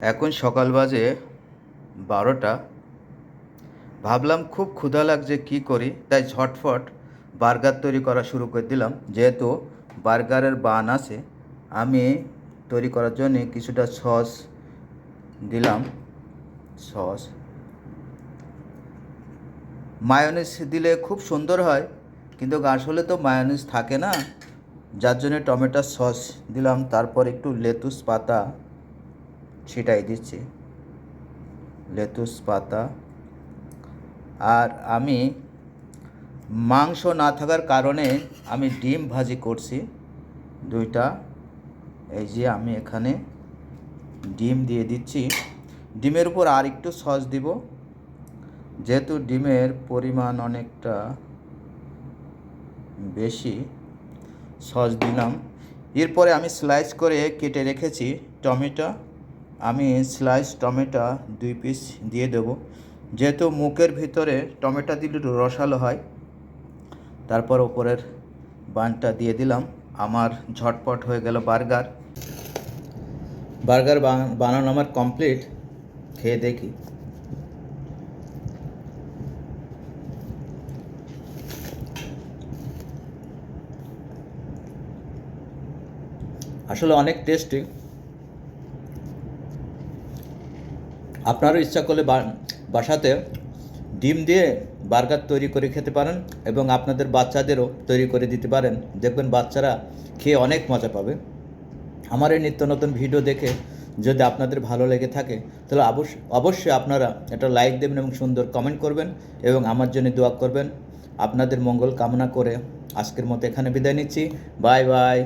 এখন সকাল বাজে বারোটা। ভাবলাম খুব ক্ষুধা লাগছে, কি করি? তাই ঝটফট বার্গার তৈরি করা শুরু করে দিলাম। যেহেতু বার্গারের বান আছে, আমি তৈরি করার জন্য কিছুটা সস দিলাম। সস। মায়োনিজ দিলে খুব সুন্দর হয়, কিন্তু আসলে তো মায়োনিজ থাকে না। যার জন্য টমেটো সস দিলাম, তারপর একটু লেতুস পাতা ছিটাই দিচ্ছি। লেতুস পাতা। আর আমি মাংস না থাকার কারণে আমি ডিম ভাজি করছি দুইটা। এই যে আমি এখানে ডিম দিয়ে দিচ্ছি। ডিমের উপর আর একটু সস দিব। যেহেতু ডিমের পরিমাণ অনেকটা বেশি, সস দিলাম। এরপরে আমি স্লাইস করে কেটে রেখেছি টমেটো। আমি স্লাইস টমেটো দুই পিস দিয়ে দেব। যেহেতু মুখের ভিতরে টমেটো দিলে একটু রসালো হয়, তারপর ওপরের বানটা দিয়ে দিলাম। আমার ঝটপট হয়ে গেল বার্গার। বার্গার বানানো আমার কমপ্লিট খেয়ে দেখি। আসলে অনেক টেস্টি আপনারও ইচ্ছা করলে বাসাতে ডিম দিয়ে বার্গার তৈরি করে খেতে পারেন এবং আপনাদের বাচ্চাদেরও তৈরি করে দিতে পারেন। দেখবেন বাচ্চারা খেয়ে অনেক মজা পাবে। আমার এই নিত্য নতুন ভিডিও দেখে যদি আপনাদের ভালো লেগে থাকে, তাহলে অবশ্য অবশ্যই আপনারা একটা লাইক দেবেন এবং সুন্দর কমেন্ট করবেন এবং আমার জন্য দোয়া করবেন। আপনাদের মঙ্গল কামনা করে আজকের মতো এখানে বিদায় নিচ্ছি। Bye bye.